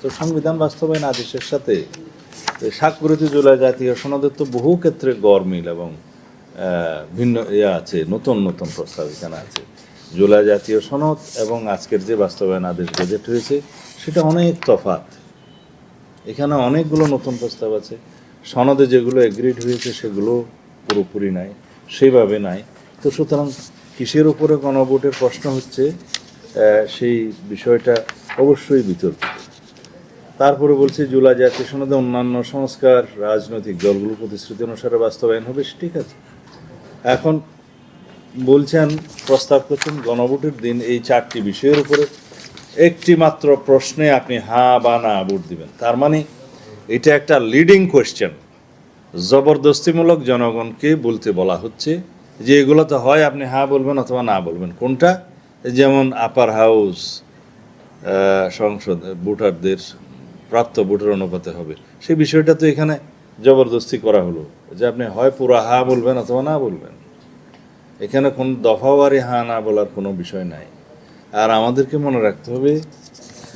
তো সংবিধান বাস্তবায়ন আদেশের সাথে স্বাক্ষরিত জুলাই জাতীয় সনদের তো বহু ক্ষেত্রে গরমিল এবং ভিন্ন ইয়ে আছে, নতুন নতুন প্রস্তাব এখানে আছে। জুলাই জাতীয় সনদ এবং আজকের যে বাস্তবায়ন আদেশ গেজেট হয়েছে, সেটা অনেক তফাৎ। এখানে অনেকগুলো নতুন প্রস্তাব আছে। সনদে যেগুলো এগ্রিড হয়েছে, সেগুলো পুরোপুরি নাই, সেইভাবে নাই। তো সুতরাং কিসের উপরে গণভোটের প্রশ্ন হচ্ছে সেই বিষয়টা অবশ্যই বিতর্কিত। তারপরে বলছি, জুলাই জাতীয় সনদে অন্যান্য সংস্কার, রাজনৈতিক দলগুলো প্রতিশ্রুতি অনুসারে বাস্তবায়ন হবে ঠিক আছে। এখন বলছেন, প্রস্তাব করছেন, গণভোটের দিন এই চারটি বিষয়ের উপরে একটি মাত্র প্রশ্নে আপনি হ্যাঁ বা না ভোট দিবেন। তার মানে এটা একটা লিডিং কোয়েশ্চেন জবরদস্তিমূলক জনগণকে বলতে বলা হচ্ছে যে এগুলো তো হয় আপনি হ্যাঁ বলবেন অথবা না বলবেন। কোনটা? যেমন আপার হাউস সংসদ, ভোটারদের প্রাপ্ত ভোটের অনুপাতে হবে। সেই বিষয়টা তো এখানে জবরদস্তি করা হলো যে আপনি হয় পুরো হা বলবেন অথবা না বলবেন। এখানে কোন দফাওয়ারি হা না বলার কোনো বিষয় নাই। আর আমাদেরকে মনে রাখতে হবে,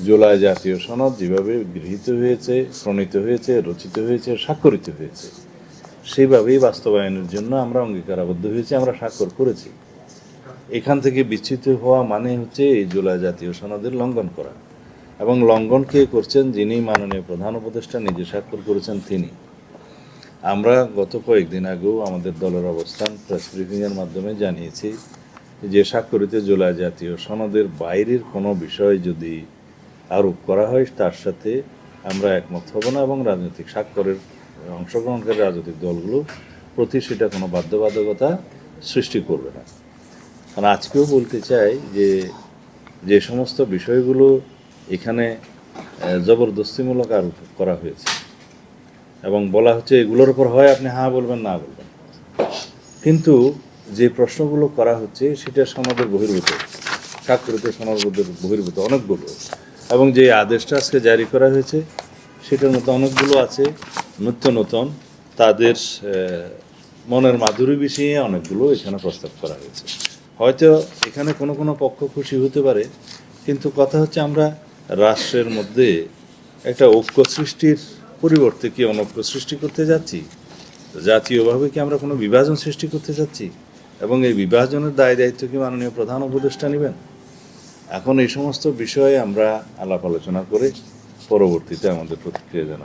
জুলাই জাতীয় সনদ যেভাবে গৃহীত হয়েছে, প্রণীত হয়েছে, রচিত হয়েছে, স্বাক্ষরিত হয়েছে সেইভাবেই বাস্তবায়নের জন্য আমরা অঙ্গীকারাবদ্ধ হয়েছি, আমরা স্বাক্ষর করেছি। এখান থেকে বিচ্ছিত হওয়া মানে হচ্ছে এই জুলাই জাতীয় সনদের লঙ্ঘন করা। এবং লঙ্ঘন কে করছেন যিনি মাননীয় প্রধান উপদেষ্টা, নিজে স্বাক্ষর করেছেন তিনি। আমরা গত কয়েকদিন আগেও আমাদের দলের অবস্থান প্রেস ব্রিফিংয়ের মাধ্যমে জানিয়েছি যে স্বাক্ষরিত জুলাই জাতীয় সনদের বাইরের কোনো বিষয় যদি আরোপ করা হয়, তার সাথে আমরা একমত হব না এবং রাজনৈতিক স্বাক্ষরের, অংশগ্রহণকারী রাজনৈতিক দলগুলো প্রতি সেটা কোনো বাধ্যবাধকতা সৃষ্টি করবে না। কারণ আজকেও বলতে চাই যে যে সমস্ত বিষয়গুলো এখানে জবরদস্তিমূলক আরোপ করা হয়েছে। এবং বলা হচ্ছে এগুলোর উপর হয়, আপনি হ্যাঁ বলবেন, না বলবেন। কিন্তু যে প্রশ্নগুলো করা হচ্ছে, সেটা সমাজের বহির্ভূত। স্বাক্ষরিত সমাজের বহির্ভূত অনেকগুলো। এবং যে আদেশটা আজকে জারি করা হয়েছে, সেটার মধ্যে অনেকগুলো আছে, নিত্য নতুন। তাদের মনের মাধুরী বিষয়ে অনেকগুলো এখানে প্রস্তাব করা হয়েছে। হয়তো এখানে কোনো কোনো পক্ষ খুশি হতে পারে, কিন্তু কথা হচ্ছে আমরা রাষ্ট্রের মধ্যে একটা ঐক্য সৃষ্টির পরিবর্তে কি অনৈক্য সৃষ্টি করতে যাচ্ছি? জাতীয়ভাবে কি আমরা কোনো বিভাজন সৃষ্টি করতে যাচ্ছি? এবং এই বিভাজনের দায় দায়িত্ব কি মাননীয় প্রধান উপদেষ্টা নেবেন? এখন এই সমস্ত বিষয়ে আমরা আলাপ আলোচনা করে পরবর্তীতে আমাদের প্রতিক্রিয়া জানাব।